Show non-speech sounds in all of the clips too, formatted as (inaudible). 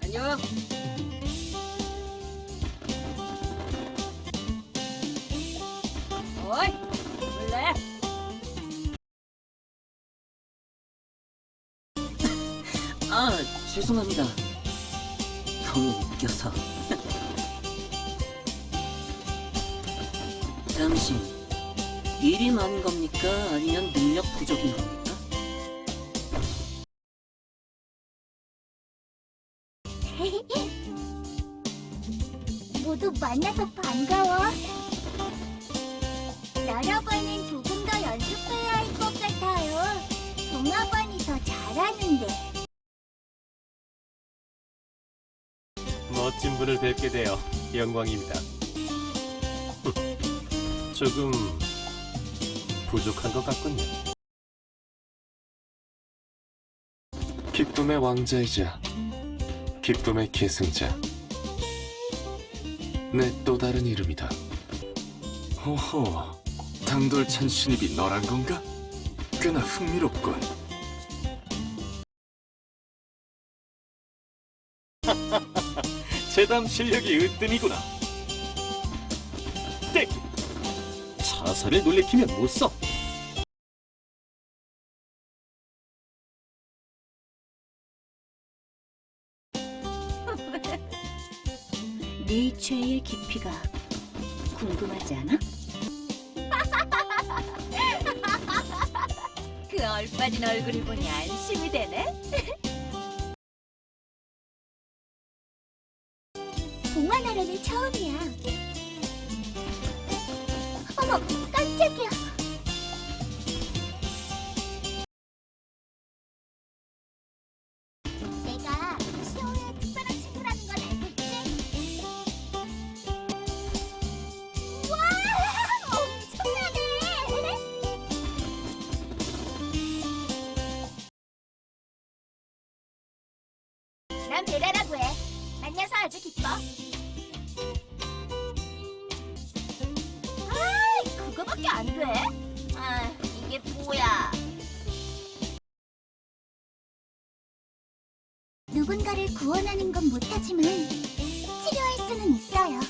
다녀. 어이, 몰래? (laughs) 아, 죄송합니다. 너무 웃겨서. (laughs) 당신, 일이 많은 겁니까? 아니면 능력 부족인 겁니까? (laughs) 모두 만나서 반가워. 너라고는 조금 더 연습해야 할 것 같아요. 동화반이 더 잘하는데. 멋진 분을 뵙게 되어 영광입니다. (laughs) 조금 부족한 것 같군요. 기쁨의 왕자이자 기쁨의 계승자 내 또 다른 이름이다 호호 당돌찬 신입이 너란 건가? 꽤나 흥미롭군 (laughs) 재담 실력이 으뜸이구나. 떼기. 자살을 놀래키면 못 써. 네 죄의 깊이가 궁금하지 않아? (laughs) 그 얼빠진 얼굴을 보니 안심이 되네. (laughs) 동화 나라는 처음이야. 어머, 깜짝이야. 난 베라라고 해. 만나서 아주 기뻐. 아이, 그거밖에 안 돼? 아, 이게 뭐야? 누군가를 구원하는 건 못하지만 치료할 수는 있어요.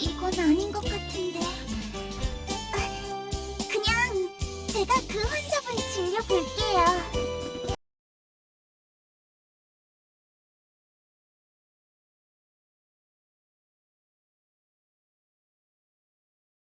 이건 아닌 것 같은데. 아, 그